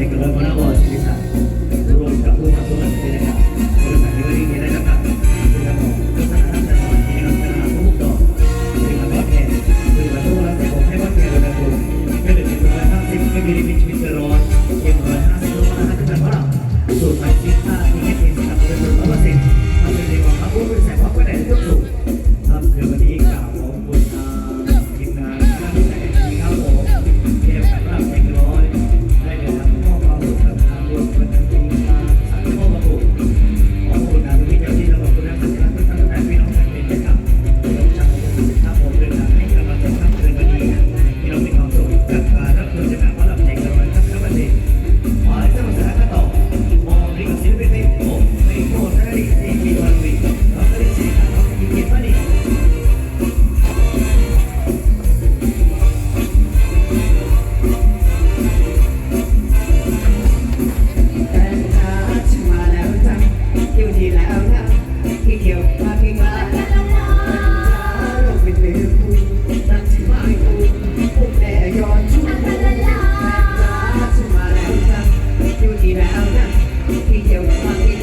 de que luego lo utilizar. มีแล้วนะที่เดียวมาที่